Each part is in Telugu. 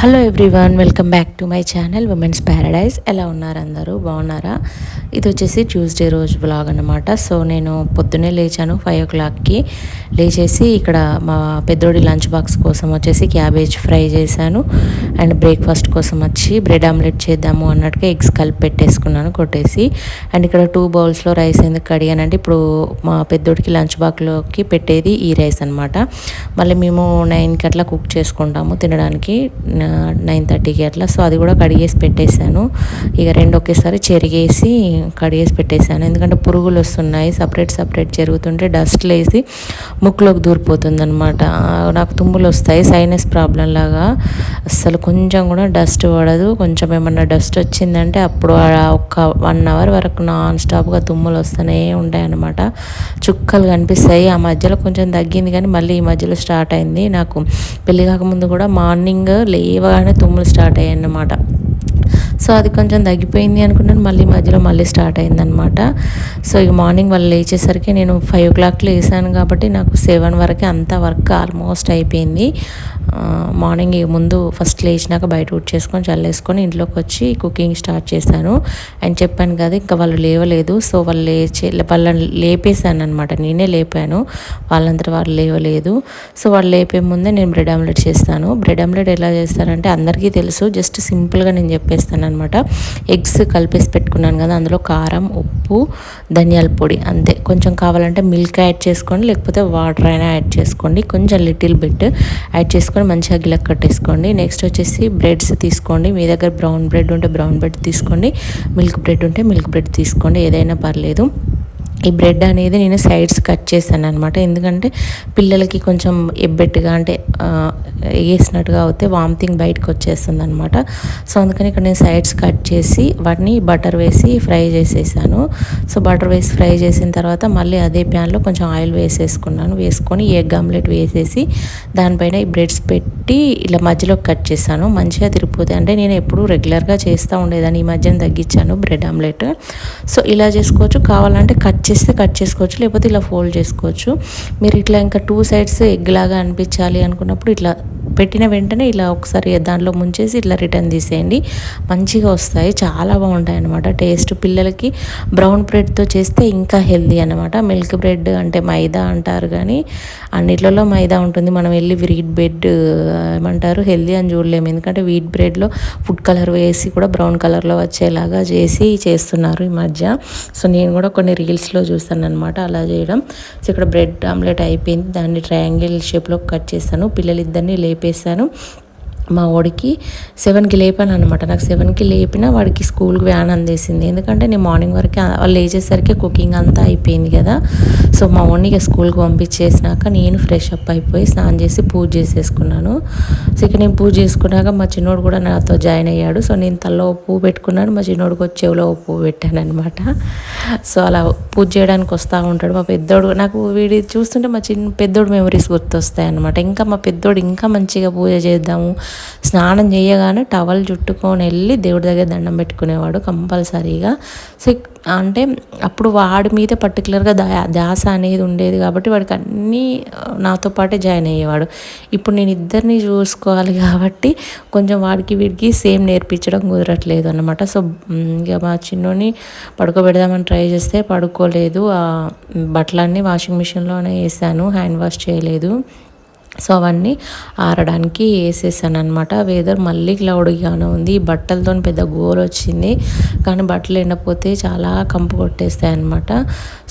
Hello everyone welcome back to my channel women's paradise ఎలా ఉన్నారు అందరూ? బాగున్నారా? ఇది వచ్చేసి ట్యూస్డే రోజు బ్లాగ్ అనమాట సో నేను పొద్దున్నే లేచాను ఫైవ్ ఓ క్లాక్కి లేచేసి ఇక్కడ మా పెద్దోడి లంచ్ బాక్స్ కోసం వచ్చేసి క్యాబేజ్ ఫ్రై చేశాను. అండ్ బ్రేక్ఫాస్ట్ కోసం వచ్చి బ్రెడ్ ఆమ్లెట్ చేద్దాము అన్నట్టుగా ఎగ్స్ కలిపి పెట్టేసుకున్నాను కొట్టేసి. అండ్ ఇక్కడ టూ బౌల్స్లో రైస్ ఎందుకు కడిగానంటే ఇప్పుడు మా పెద్దోడికి లంచ్ బాక్స్లోకి పెట్టేది ఈ రైస్ అనమాట మళ్ళీ మేము నైన్కి అట్లా కుక్ చేసుకుంటాము తినడానికి. నైన్ థర్టీకి అట్లా. సో అది కూడా కడిగేసి పెట్టేశాను. ఇక రెండు ఒకేసారి చెరిగేసి కడిగేసి పెట్టేశాను. ఎందుకంటే పురుగులు వస్తున్నాయి సపరేట్ సపరేట్ జరుగుతుంటే డస్ట్ లేసి ముక్కులోకి దూరిపోతుంది అనమాట నాకు తుమ్ములు వస్తాయి సైనస్ ప్రాబ్లం లాగా. అస్సలు కొంచెం కూడా డస్ట్ పడదు. కొంచెం ఏమన్నా డస్ట్ వచ్చిందంటే అప్పుడు ఒక వన్ అవర్ వరకు నాన్ స్టాప్గా తుమ్ములు వస్తూనే ఉంటాయన్నమాట. చుక్కలు కనిపిస్తాయి. ఆ మధ్యలో కొంచెం తగ్గింది కానీ మళ్ళీ ఈ మధ్యలో స్టార్ట్ అయింది. నాకు పెళ్ళి కాకముందు కూడా మార్నింగ్ లే ఇవాళ తుమ్ములు స్టార్ట్ అయ్యాయి అన్నమాట సో అది కొంచెం తగ్గిపోయింది అనుకున్నాను. మళ్ళీ మధ్యలో మళ్ళీ స్టార్ట్ అయిందనమాట సో ఇక మార్నింగ్ వాళ్ళు లేచేసరికి నేను ఫైవ్ ఓ క్లాక్ లేసాను కాబట్టి నాకు సెవెన్ వరకు అంత వర్క్ ఆల్మోస్ట్ అయిపోయింది. మార్నింగ్ ముందు ఫస్ట్ లేచినాక బయట ఊట్ చేసుకొని చల్లేసుకొని ఇంట్లోకి వచ్చి కుకింగ్ స్టార్ట్ చేశాను. అండ్ చెప్పాను కదా ఇంకా వాళ్ళు లేవలేదు. సో వాళ్ళు లేచి వాళ్ళని లేపేశాను అనమాట నేనే లేపాను. వాళ్ళంతా వాళ్ళు లేవలేదు. సో వాళ్ళు లేపే ముందే నేను బ్రెడ్ ఆమ్లెట్ చేస్తాను. బ్రెడ్ ఆమ్లెట్ ఎలా చేస్తానంటే అందరికీ తెలుసు. జస్ట్ సింపుల్గా నేను చెప్పేస్తాను అనమాట ఎగ్స్ కలిపేసి పెట్టుకున్నాను కదా అందులో కారం ఉప్పు ధనియాల పొడి అంతే. కొంచెం కావాలంటే మిల్క్ యాడ్ చేసుకోండి లేకపోతే వాటర్ అయినా యాడ్ చేసుకోండి. కొంచెం లిటిల్ బిట్ యాడ్ చేసుకొని మంచిగా గిలక్ కట్టేసుకోండి. నెక్స్ట్ వచ్చేసి బ్రెడ్స్ తీసుకోండి. మీ దగ్గర బ్రౌన్ బ్రెడ్ ఉంటే బ్రౌన్ బ్రెడ్ తీసుకోండి మిల్క్ బ్రెడ్ ఉంటే మిల్క్ బ్రెడ్ తీసుకోండి. ఏదైనా పర్లేదు. ఈ బ్రెడ్ అనేది నేను సైడ్స్ కట్ చేశాను అనమాట ఎందుకంటే పిల్లలకి కొంచెం ఎబ్బెట్టుగా అంటే వేసినట్టుగా అవుతే వామిటింగ్ బయటకు వచ్చేస్తుంది అనమాట సో అందుకని ఇక్కడ నేను సైడ్స్ కట్ చేసి వాటిని బటర్ వేసి ఫ్రై చేసేసాను. సో బటర్ వేసి ఫ్రై చేసిన తర్వాత మళ్ళీ అదే ప్యాన్లో కొంచెం ఆయిల్ వేసేసుకున్నాను. వేసుకొని ఎగ్ ఆమ్లెట్ వేసేసి దానిపైన ఈ బ్రెడ్స్ పెట్టి ఇలా మధ్యలో కట్ చేశాను. మంచిగా తిరిగిపోతే అంటే నేను ఎప్పుడు రెగ్యులర్గా చేస్తూ ఉండేదాన్ని. ఈ మధ్యన తగ్గించాను బ్రెడ్ ఆమ్లెట్. సో ఇలా చేసుకోవచ్చు. కావాలంటే కట్ చేస్తే కట్ చేసుకోవచ్చు లేకపోతే ఇలా ఫోల్డ్ చేసుకోవచ్చు. మీరు ఇట్లా ఇంకా టూ సైడ్స్ ఎగ్ లాగా అనిపించాలి అనుకున్నప్పుడు ఇట్లా పెట్టిన వెంటనే ఇలా ఒకసారి దాంట్లో ముంచేసి ఇట్లా రిటర్న్ తీసేయండి. మంచిగా వస్తాయి. చాలా బాగుంటాయి అనమాట టేస్ట్ పిల్లలకి బ్రౌన్ బ్రెడ్తో చేస్తే ఇంకా హెల్దీ అనమాట మిల్క్ బ్రెడ్ అంటే మైదా అంటారు కానీ అన్నిట్లలో మైదా ఉంటుంది. మనం వెళ్ళి వీట్ బ్రెడ్ ఏమంటారు హెల్దీ అని చూడలేము. ఎందుకంటే వీట్ బ్రెడ్లో ఫుడ్ కలర్ వేసి కూడా బ్రౌన్ కలర్లో వచ్చేలాగా చేసి చేస్తున్నారు ఈ మధ్య. సో నేను కూడా కొన్ని రీల్స్లో చూస్తాను అనమాట అలా చేయడం. సో ఇక్కడ బ్రెడ్ ఆమ్లెట్ అయిపోయింది. దాన్ని ట్రయాంగిల్ షేప్లో కట్ చేస్తాను. పిల్లలిద్దరిని చెప్పేశాను మా వాడికి సెవెన్కి లేపాను అనమాట నాకు సెవెన్కి లేపినా వాడికి స్కూల్కి వ్యాన్ అందేసింది. ఎందుకంటే నేను మార్నింగ్ వరకు వాళ్ళు లేచేసరికి కుకింగ్ అంతా అయిపోయింది కదా. సో మా వాడిని స్కూల్కి పంపించేసినాక నేను ఫ్రెష్ అప్ అయిపోయి స్నానం చేసి పూజ చేసేసుకున్నాను. సో ఇక నేను పూజ చేసుకున్నాక మా చిన్నోడు కూడా నాతో జాయిన్ అయ్యాడు. సో నేను తల్లో పువ్వు పెట్టుకున్నాను. మా చిన్నోడికి వచ్చి చెవిలో పువ్వు పెట్టాను అనమాట సో అలా పూజ చేయడానికి వస్తూ ఉంటాడు. మా పెద్దోడు నాకు వీడి చూస్తుంటే మా చిన్న పెద్దోడు మెమరీస్ గుర్తొస్తాయి అనమాట ఇంకా మా పెద్దోడు ఇంకా మంచిగా పూజ చేద్దాము స్నానం చేయగానే టవల్ చుట్టుకొని వెళ్ళి దేవుడి దగ్గర దండం పెట్టుకునేవాడు కంపల్సరీగా. సో అంటే అప్పుడు వాడి మీద పర్టికులర్గా ధ్యాస అనేది ఉండేది కాబట్టి వాడికి అన్నీ నాతో పాటే జాయిన్ అయ్యేవాడు. ఇప్పుడు నేను ఇద్దరిని చూసుకోవాలి కాబట్టి కొంచెం వాడికి వీడికి సేమ్ నేర్పించడం కుదరట్లేదు అనమాట సో ఇక మా చిన్నోని పడుకోబెడదామని ట్రై చేస్తే పడుకోలేదు. బట్టలన్నీ వాషింగ్ మిషన్లోనే వేసాను. హ్యాండ్ వాష్ చేయలేదు. సో అవన్నీ ఆరడానికి వేసేసాను అనమాట వెదర్ మళ్ళీ క్లౌడ్గానే ఉంది. బట్టలతో పెద్ద గోల్ వచ్చింది. కానీ బట్టలు ఎండపోతే చాలా కంపు కొట్టేస్తాయి అనమాట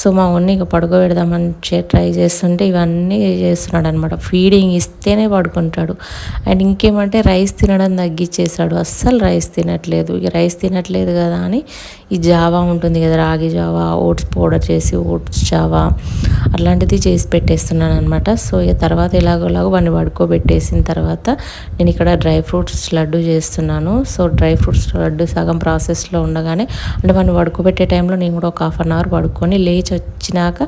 సో మా ఓన్ని ఇక పడుకోబెడదామని ట్రై చేస్తుంటే ఇవన్నీ చేస్తున్నాడు అనమాట ఫీడింగ్ ఇస్తేనే పడుకుంటాడు. అండ్ ఇంకేమంటే రైస్ తినడం తగ్గించేసాడు అస్సలు రైస్ తినట్లేదు. ఇక రైస్ తినట్లేదు కదా అని ఈ జావా ఉంటుంది కదా రాగి జావా ఓట్స్ పౌడర్ చేసి ఓట్స్ జావా అట్లాంటిది చేసి పెట్టేస్తున్నాను అనమాట సో ఇక తర్వాత ఎలాగోలాగో వాడిని పడుకోబెట్టేసిన తర్వాత నేను ఇక్కడ డ్రై ఫ్రూట్స్ లడ్డు చేస్తున్నాను. సో డ్రై ఫ్రూట్స్ లడ్డు సగం ప్రాసెస్లో ఉండగానే అంటే వాడిని పడుకోబెట్టే టైంలో నేను కూడా ఒక హాఫ్ అన్ అవర్ పడుకొని లేచి వచ్చినాక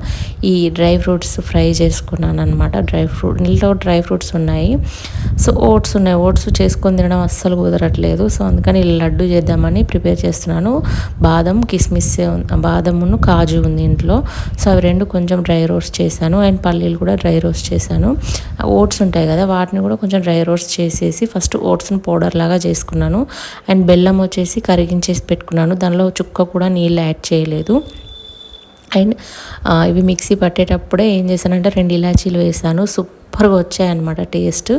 ఈ డ్రై ఫ్రూట్స్ ఫ్రై చేసుకున్నాను అనమాట డ్రై ఫ్రూట్ నీళ్ళలో డ్రై ఫ్రూట్స్ ఉన్నాయి. సో ఓట్స్ ఉన్నాయి. ఓట్స్ చేసుకొని తినడం అస్సలు కుదరట్లేదు. సో అందుకని లడ్డు చేద్దామని ప్రిపేర్ చేస్తున్నాను. బాదం కిస్మిస్ బాదమును కాజు ఉంది ఇంట్లో. సో అవి రెండు కొంచెం డ్రై రోస్ట్ చేశాను. అండ్ పల్లీలు కూడా డ్రై రోస్ట్ చేశాను. ఓట్స్ ఉంటాయి కదా వాటిని కూడా కొంచెం డ్రై రోస్ట్ చేసేసి ఫస్ట్ ఓట్స్ని పౌడర్ లాగా చేసుకున్నాను. అండ్ బెల్లం వచ్చేసి కరిగించేసి పెట్టుకున్నాను. దానిలో చుక్క కూడా నీళ్ళు యాడ్ చేయలేదు. అండ్ ఇవి మిక్సీ పట్టేటప్పుడే ఏం చేశానంటే రెండు ఇలాచీలు వేసాను. సూప్ సూపర్గా వచ్చాయన్నమాట టేస్ట్.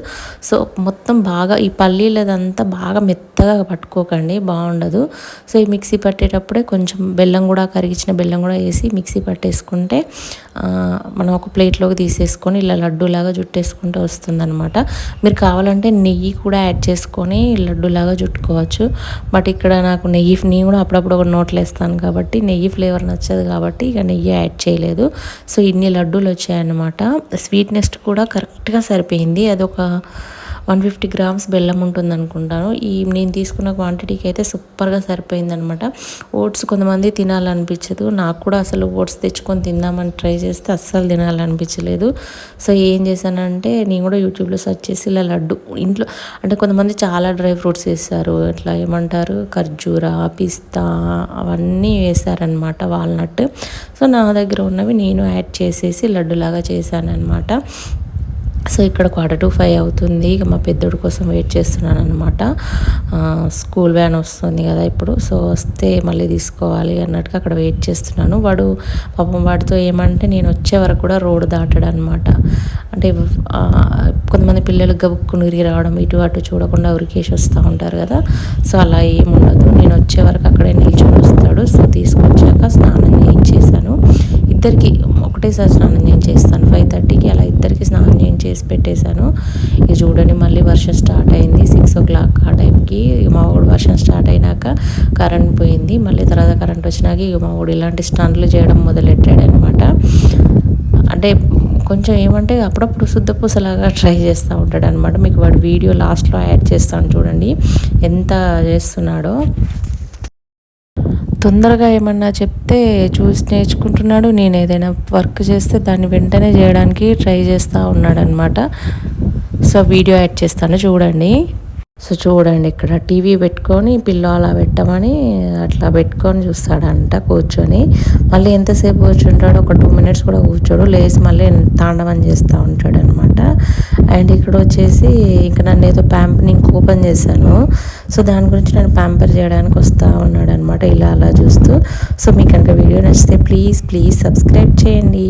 సో మొత్తం బాగా ఈ పల్లీలదంతా బాగా మెత్తగా పట్టుకోకండి బాగుండదు. సో ఈ మిక్సీ పట్టేటప్పుడే కొంచెం బెల్లం కూడా కరిగించిన బెల్లం కూడా వేసి మిక్సీ పట్టేసుకుంటే మనం ఒక ప్లేట్లోకి తీసేసుకొని ఇలా లడ్డూలాగా జుట్టేసుకుంటే వస్తుందన్నమాట. మీరు కావాలంటే నెయ్యి కూడా యాడ్ చేసుకొని లడ్డూలాగా జుట్టుకోవచ్చు. బట్ ఇక్కడ నాకు నెయ్యి నెయ్యి కూడా అప్పుడప్పుడు ఒక నోట్లు వేస్తాను కాబట్టి నెయ్యి ఫ్లేవర్ నచ్చదు కాబట్టి ఇక నెయ్యి యాడ్ చేయలేదు. సో ఇన్ని లడ్డూలు వచ్చాయన్నమాట. స్వీట్నెస్ కూడా కరెక్ట్గా సరిపోయింది. అదొక వన్ ఫిఫ్టీ గ్రామ్స్ బెల్లం ఉంటుంది అనుకుంటాను ఈ నేను తీసుకున్న క్వాంటిటీకి అయితే సూపర్గా సరిపోయింది అనమాట ఓట్స్ కొంతమంది తినాలనిపించదు. నాకు కూడా అసలు ఓట్స్ తెచ్చుకొని తిందామని ట్రై చేస్తే అస్సలు తినాలనిపించలేదు. సో ఏం చేశానంటే నేను కూడా యూట్యూబ్లో సెర్చ్ చేసి ఇలా లడ్డు ఇంట్లో అంటే కొంతమంది చాలా డ్రై ఫ్రూట్స్ వేస్తారు. ఇట్లా ఏమంటారు? ఖర్జూరా పిస్తా అవన్నీ వేసారనమాట వాల్నట్. సో నా దగ్గర ఉన్నవి నేను యాడ్ చేసేసి లడ్డులాగా చేశాను అనమాట సో ఇక్కడ క్వార్టర్ టు ఫైవ్ అవుతుంది. ఇక మా పెద్దోడి కోసం వెయిట్ చేస్తున్నాను అనమాట స్కూల్ వ్యాన్ వస్తుంది కదా ఇప్పుడు. సో వస్తే మళ్ళీ తీసుకోవాలి అన్నట్టుగా అక్కడ వెయిట్ చేస్తున్నాను. వాడు పాపం వాడితో ఏమంటే నేను వచ్చే వరకు కూడా రోడ్డు దాటాడు అనమాట అంటే కొంతమంది పిల్లలు గబుక్కుని ఉరిగి రావడం ఇటు అటు చూడకుండా ఉరికేసి వస్తూ ఉంటారు కదా. సో అలా ఏముండదు. నేను వచ్చే వరకు అక్కడే నిల్చొని వస్తాడు. సో తీసుకొచ్చాక స్నానం చేయించేసాను ఇద్దరికి ఒకటేసారి స్నానం నేను చేస్తాను ఫైవ్ థర్టీకి అలా ఇద్దరికి స్నానం నేను చేసి పెట్టేశాను. ఇక చూడండి మళ్ళీ వర్షం స్టార్ట్ అయింది. సిక్స్ ఓ క్లాక్ ఆ టైంకి మా వాడు వర్షం స్టార్ట్ అయినాక కరెంట్ పోయింది. మళ్ళీ తర్వాత కరెంట్ వచ్చినాక ఇక మా వాడు ఇలాంటి స్టంట్లు చేయడం మొదలెట్టాడు అనమాట అంటే కొంచెం ఏమంటే అప్పుడప్పుడు శుద్ధ పూసలాగా ట్రై చేస్తూ ఉంటాడు అనమాట మీకు వాడు వీడియో లాస్ట్లో యాడ్ చేస్తాను చూడండి. ఎంత చేస్తున్నాడో. తొందరగా ఏమన్నా చెప్తే చూసి నేర్చుకుంటున్నాడు. నేను ఏదైనా వర్క్ చేస్తే దాన్ని వెంటనే చేయడానికి ట్రై చేస్తూ ఉన్నాడనమాట సో వీడియో యాడ్ చేస్తాను. చూడండి. సో చూడండి ఇక్కడ టీవీ పెట్టుకొని పిల్లో అలా పెట్టమని అట్లా పెట్టుకొని చూస్తాడంట కూర్చొని. మళ్ళీ ఎంతసేపు కూర్చుంటాడు ఒక టూ మినిట్స్ కూడా కూర్చోడు. లేచి మళ్ళీ తాండవం చేస్తూ ఉంటాడు అనమాట అండ్ ఇక్కడ వచ్చేసి ఇంకా నన్ను ఏదో ప్యాంప్ నేను ఓపెన్ చేశాను. సో దాని గురించి నేను ప్యాంపర్ చేయడానికి వస్తూ ఉన్నాడు అనమాట ఇలా అలా చూస్తూ. సో మీకు కనుక వీడియో నచ్చితే ప్లీజ్ ప్లీజ్ సబ్స్క్రైబ్ చేయండి.